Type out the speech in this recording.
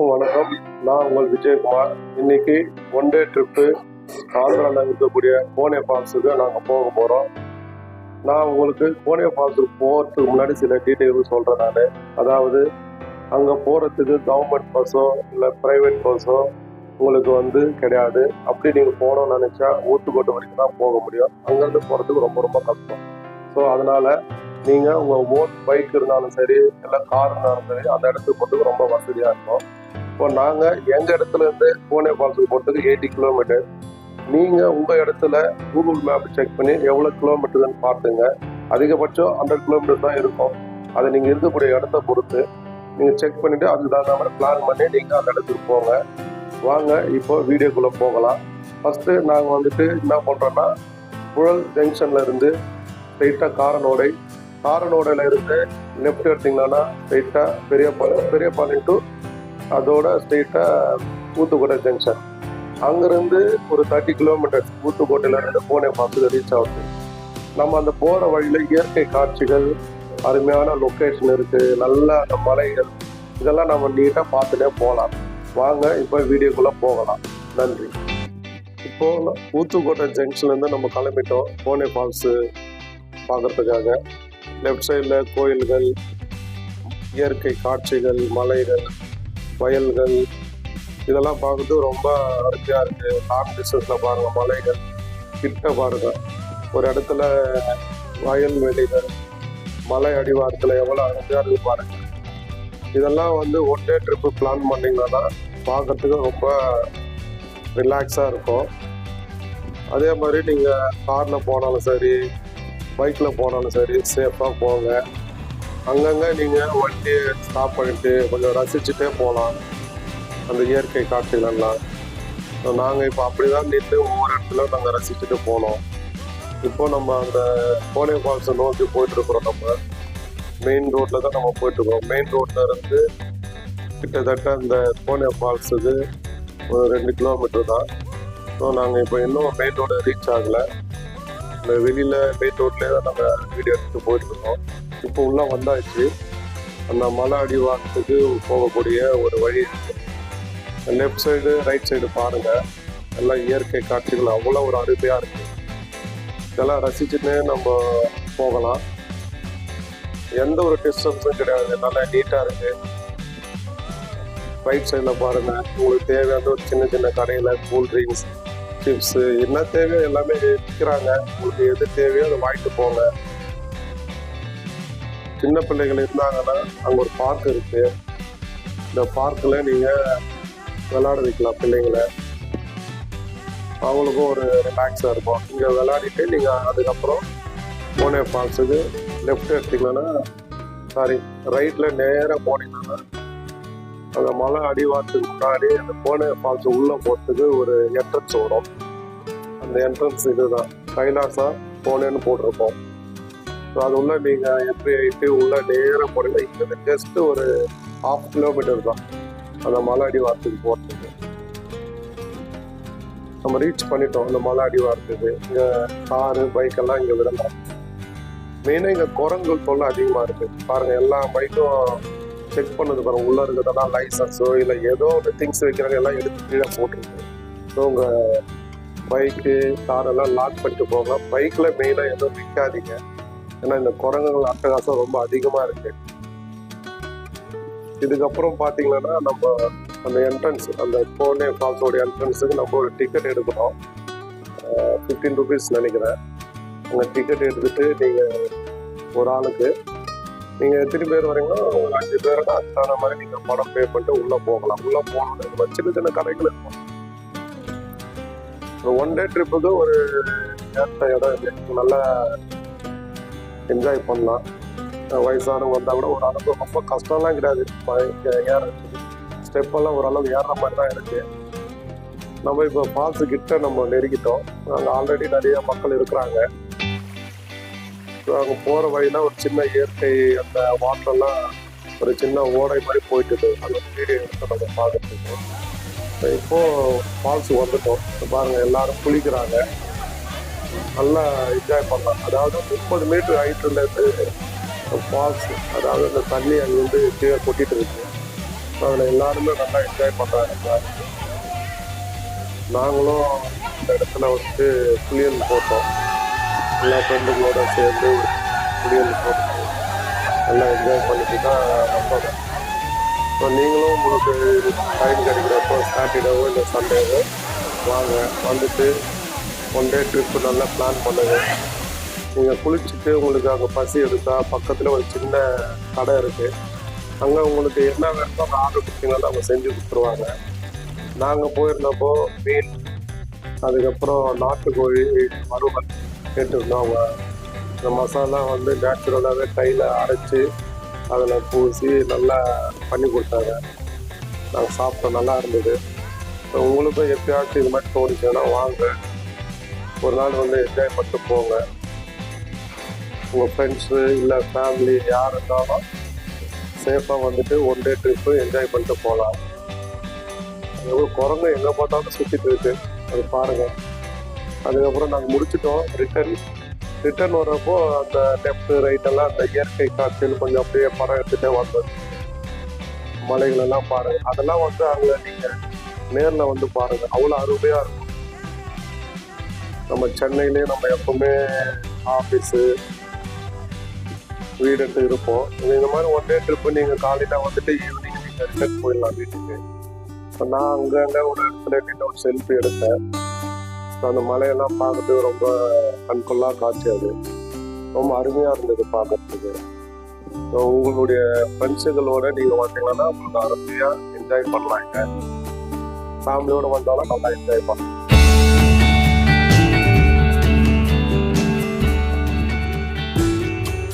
அனைவருக்கும் வணக்கம். நான் உங்கள் விஜயகுமார். இன்னைக்கு ஒன் டே ட்ரிப்பு ஆந்திராவில் இருக்கக்கூடிய கோனே ஃபால்ஸுக்கு நாங்கள் போக போகிறோம் நான் உங்களுக்கு கோனே ஃபால்ஸுக்கு போகிறதுக்கு முன்னாடி சில டீட்டெயில்ஸ் சொல்கிறேன் நான். அதாவது அங்கே போகிறதுக்கு கவர்மெண்ட் பஸ்ஸோ இல்லை ப்ரைவேட் பஸ்ஸோ உங்களுக்கு வந்து கிடையாது. அப்படி நீங்கள் போகணும்னு நினச்சா ஊத்துக்கோட்டை வரைக்கும் தான் போக முடியும். அங்கேருந்து போகிறதுக்கு ரொம்ப ரொம்ப கஷ்டம். ஸோ அதனால் நீங்கள் உங்கள் ஓன் பைக் இருந்தாலும் சரி இல்லை கார் இருந்தாலும் சரி அந்த இடத்துக்கு போகிறதுக்கு ரொம்ப வசதியாக இருக்கும். இப்போ நாங்கள் எங்கள் இடத்துல இருந்து கோனே ஃபால்ஸுக்கு போகிறதுக்கு எயிட்டி கிலோமீட்டர் நீங்கள் உங்கள் இடத்துல கூகுள் மேப் செக் பண்ணி எவ்வளோ கிலோமீட்டர்னு பார்த்துங்க. அதிகபட்சம் ஹண்ட்ரட் கிலோமீட்டர் தான் இருக்கும். அதை நீங்கள் இருக்கக்கூடிய இடத்த பொறுத்து நீங்கள் செக் பண்ணிவிட்டு அதுக்கு தகுந்த மாதிரி பிளான் பண்ணி நீங்கள் அந்த இடத்துக்கு போங்க. வாங்க இப்போ வீடியோக்குள்ளே போகலாம். ஃபஸ்ட்டு நாங்கள் வந்துட்டு என்ன பண்ணுறோன்னா புழல் ஜங்ஷனில் இருந்து ஸ்ட்ரைட்டாக காரனோடை காரனோடையில் இருந்து லெஃப்ட் எடுத்தீங்கன்னா ஸ்ட்ரைட்டாக பெரியபாளையம் பெரியபாளையம் டு அதோட ஸ்ட்ரைட்டாக ஊத்துக்கோட்டை ஜங்ஷன் அங்கேருந்து ஒரு தேர்ட்டி கிலோமீட்டர்ஸ் ஊத்துக்கோட்டையிலேருந்து பூனே பார்த்து ரீச் ஆகுது. நம்ம அந்த போகிற வழியில் இயற்கை காட்சிகள் அருமையான லொக்கேஷன் இருக்குது நல்ல அந்த மலைகள் இதெல்லாம் நம்ம நீட்டாக பார்த்துட்டே போகலாம். வாங்க இப்போ வீடியோக்குள்ளே போகலாம். நன்றி. இப்போது ஊத்துக்கோட்டை ஜங்ஷன்லேருந்து நம்ம கிளம்பிட்டோம். பூனே ஃபால்ஸு பார்க்கறதுக்காக. லெஃப்ட் சைடில் கோயில்கள் இயற்கை காட்சிகள் மலைகள். வயல்கள் இதெல்லாம் பார்க்கறது ரொம்ப அருமையாக இருக்குது லாங் டிஸ்டன்ஸில் பாருங்கள் மலைகள் கிட்ட பாருங்க. ஒரு இடத்துல வயல் வெளிகள் மலை அடிவாரத்தில் எவ்வளோ அருமையாக இருக்குது பாருங்க. இதெல்லாம் வந்து ஒன் டே ட்ரிப்பு பிளான் பண்ணிங்கன்னா பார்க்கறதுக்கு ரொம்ப ரிலாக்ஸாக இருக்கும். அதே மாதிரி நீங்கள் காரில் போனாலும் சரி பைக்கில் போனாலும் சரி சேஃபாக போங்க. அங்கங்கே நீங்கள் வண்டியை ஸ்டாப் பண்ணிட்டு கொஞ்சம் ரசிச்சுட்டே போகலாம் அந்த இயற்கை காட்சிகளெல்லாம் நாங்கள் இப்போ அப்படி தான் நின்று ஒவ்வொரு இடத்துல நாங்கள் ரசிச்சுட்டு போனோம். இப்போ நம்ம அந்த கோனே ஃபால்ஸை நோக்கி போயிட்டுருக்குறோம் நம்ம. மெயின் ரோட்டில் தான் நம்ம போயிட்டுருக்கோம் மெயின் ரோட்டில் இருந்து கிட்டத்தட்ட அந்த கோனே ஃபால்ஸுக்கு ஒரு ரெண்டு கிலோமீட்டர் தான். ஸோ நாங்கள் இப்போ இன்னும் மெயின் ரோடு ரீச் ஆகலை. இந்த வெளியில் மெயின் ரோட்லேயே தான் நம்ம வீடியோ எடுத்து போயிட்டுருக்கோம். இப்போ உள்ளே வந்தாச்சு. அந்த மலை அடிவாரத்துக்கு போகக்கூடிய ஒரு வழி லெஃப்ட் சைடு ரைட் சைடு பாருங்கள் எல்லாம் இயற்கை காட்சிகள் அவ்வளோ ஒரு அருமையாக இருக்குது இதெல்லாம் ரசிச்சுட்டு நம்ம போகலாம். எந்த ஒரு டிஸ்டன்ஸும் கிடையாது. நல்லா நீட்டாக இருக்குது ரைட் சைடில் பாருங்கள் உங்களுக்கு தேவையான ஒரு சின்ன சின்ன கடையில் கூல் ட்ரிங்க்ஸ் சிப்ஸு என்ன தேவையோ எல்லாமே விற்கிறாங்க உங்களுக்கு எது தேவையோ அதை வாங்கிட்டு போங்க. சின்ன பிள்ளைகள் இருந்தாங்கன்னா அங்கே ஒரு பார்க் இருக்கு. இந்த பார்க்கில் நீங்கள் விளையாட வைக்கலாம் பிள்ளைங்களை. அவங்களுக்கும் ஒரு ரிலாக்ஸாக இருக்கும். இங்கே விளையாடிட்டு நீங்கள் அதுக்கப்புறம் போனே ஃபால்ஸுக்கு லெஃப்ட் எடுத்தீங்கன்னா சாரி ரைட்டில் நேராக போனீங்கன்னா அந்த மலை அடிவாரத்துக்கு முன்னாடி அந்த போனே ஃபால்ஸ் உள்ளே போகிறதுக்கு ஒரு என்ட்ரன்ஸ் வரும். அந்த என்ட்ரன்ஸ் இதுதான். கைலாசா போனேன்னு போட்டிருப்போம். ஸோ அது உள்ள நீங்கள் என்ட்ரி ஆகிட்டு உள்ள நேராக போனீங்கன்னா இங்கே ஜஸ்ட் ஒரு ஹாஃப் கிலோமீட்டர் தான். அந்த மலை அடிவாரத்துக்கு போகிறதுக்கு நம்ம ரீச் பண்ணிட்டோம். அந்த மலை அடிவாரத்துக்கு. இங்கே காரு பைக்கெல்லாம் இங்கே விடலாம் மெயினாக இங்கே குரங்குகள் தொல்லை அதிகமாக இருக்குது பாருங்கள் எல்லா பைக்கும் செக் பண்ணது பாருங்க. உள்ள இருக்கிறதெல்லாம் லைசன்ஸோ இல்லை ஏதோ ஒரு திங்ஸ் வைக்கிறாங்க எல்லாம் எடுத்து கீழே போட்டுருக்கு. ஸோ உங்கள் பைக்கு காரெல்லாம் லாக் பண்ணிட்டு போங்க. பைக்கில் மெயினாக எதுவும் விற்காதீங்க ஏன்னா இந்த குரங்குகள் அட்டகாசம் ரொம்ப அதிகமாக இருக்கு. இதுக்கப்புறம் பார்த்தீங்கன்னா நம்ம அந்த என்ட்ரன்ஸ் அந்த கோனே ஃபால்ஸோட என்ட்ரன்ஸுக்கு நம்ம ஒரு டிக்கெட் எடுக்கணும் ஃபிஃப்டீன் ருபீஸ் நினைக்கிறேன். அந்த டிக்கெட் எடுத்துட்டு நீங்கள் ஒரு ஆளுக்கு நீங்கள் எத்தனை பேர் வரீங்களோ ஒரு அஞ்சு பேருக்கு அதுக்கான மாதிரி நீங்கள் பணம் பே பண்ணிட்டு உள்ளே போகலாம். உள்ளே போகணும் இந்த மாதிரி சின்ன சின்ன கடைகள் இருக்கும். ஒன் டே ட்ரிப்புக்கு ஒரு ஏற்ற இடம் நல்ல என்ஜாய் பண்ணலாம். வயசானவங்க வந்தால் கூட ஒரு அளவுக்கு ரொம்ப கஷ்டம்லாம் கிடையாது. ஏறது ஸ்டெப்பெல்லாம் ஓரளவு ஏறுற மாதிரி தான் இருக்கு. நம்ம இப்போ ஃபால்ஸு கிட்ட நம்ம நெருங்கிட்டோம். அங்கே ஆல்ரெடி நிறைய மக்கள் இருக்கிறாங்க. ஸோ அங்கே போகிற வழியில் ஒரு சின்ன இயற்கை அந்த வாட்டர்லாம் ஒரு சின்ன ஓடை மாதிரி போயிட்டு அந்த வீடியோ எடுத்து நம்ம பார்க்கறதுக்கு ஸோ இப்போ ஃபால்ஸ் வந்துட்டோம். பாருங்கள் எல்லாரும் குளிக்கிறாங்க. நல்லா என்ஜாய் பண்ணலாம். அதாவது முப்பது மீட்டர் ஹைட்டில் இருந்து ஃபால்ஸ் அதாவது அந்த தண்ணி அங்கே வந்து கீழே கொட்டிட்டு இருக்கு. அதில் எல்லாருமே நல்லா என்ஜாய் பண்ணுறாங்க நாங்களும் இந்த இடத்துல வந்து புளியல் போட்டோம். எல்லா ஃப்ரெண்டுங்களோட சேர்ந்து புளியல் போட்டோம். நல்லா என்ஜாய் பண்ணிட்டு தான் வந்தோம். ஸோ நீங்களும் உங்களுக்கு டைம் கிடைக்கிறப்போ சாட்டர்டேவோ இல்லை சண்டேவோ வாங்க. வந்துட்டு ஒன் டே ட்ரிப்பு நல்லா பிளான் பண்ணுங்கள் நீங்கள் குளிச்சுட்டு உங்களுக்கு அங்கே பசி எடுத்தா பக்கத்தில் ஒரு சின்ன கடை இருக்குது அங்கே உங்களுக்கு என்ன வேணுமோ அந்த ஆர்டர் கொடுத்தீங்கன்னா அவங்க செஞ்சு கொடுத்துருவாங்க. நாங்கள் போயிருந்தப்போ மீன் அதுக்கப்புறம் நாட்டுக்கோழி வறுவல் கேட்டிருந்தோம் அவங்க. இந்த மசாலா வந்து நேச்சுரலாகவே கையில் அரைச்சி அதில் பூசி நல்லா பண்ணி கொடுத்தாங்க. நாங்கள் சாப்பிட்டோம் நல்லா இருந்தது. உங்களுக்கும் எப்பயாச்சும் இது மாதிரி தோணுச்சுன்னா வாங்க. ஒரு நாள் வந்து என்ஜாய் பண்ணிட்டு போங்க. உங்கள் ஃப்ரெண்ட்ஸு இல்லை ஃபேமிலி யார் இருந்தாலும் சேஃபாக வந்துட்டு ஒன் டே ட்ரிப்பு என்ஜாய் பண்ணிட்டு போகலாம். எவ்வளோ குரங்கு எங்கே பார்த்தாலும் சுற்றிட்டு இருக்கு. அது பாருங்கள் அதுக்கப்புறம் நாங்கள் முடிச்சிட்டோம். ரிட்டர்ன் ரிட்டர்ன் வர்றப்போ அந்த லெஃப்ட் ரைட் எல்லாம் அந்த இயற்கை காட்சியில் கொஞ்சம் அப்படியே படம் எடுத்துகிட்டே வந்தது. மலைகளெல்லாம் பாருங்கள் அதெல்லாம் வந்து அங்கே நீங்கள் நேரில் வந்து பாருங்கள் அவ்வளோ அருமையாக இருக்கும். நம்ம சென்னையிலே நம்ம எப்பவுமே ஆஃபீஸு வீடு எடுத்து இருப்போம். இது இந்த மாதிரி ஒன் டே ட்ரிப்பு நீங்கள் காலையில் வந்துட்டு ஈவினிங் நீங்கள் ரிட்டர்ன் போயிடலாம் வீட்டுக்கு. இப்போ நான் அங்கங்கே ஒரு இடத்துல நின்று ஒரு செல்ஃபி எடுத்தேன். அந்த மலையெல்லாம் பார்க்கறதுக்கு ரொம்ப கண்கொள்ளாக காட்சி அது. ரொம்ப அருமையாக இருந்தது பார்க்கறதுக்கு. ஸோ உங்களுடைய ஃப்ரெண்ட்ஸுகளோட நீங்கள் வந்தீங்கன்னா உங்களுக்கு அருமையாக என்ஜாய் பண்ணலாங்க ஃபேமிலியோடு வந்தாலும் நல்லா என்ஜாய் பண்ணலாம்.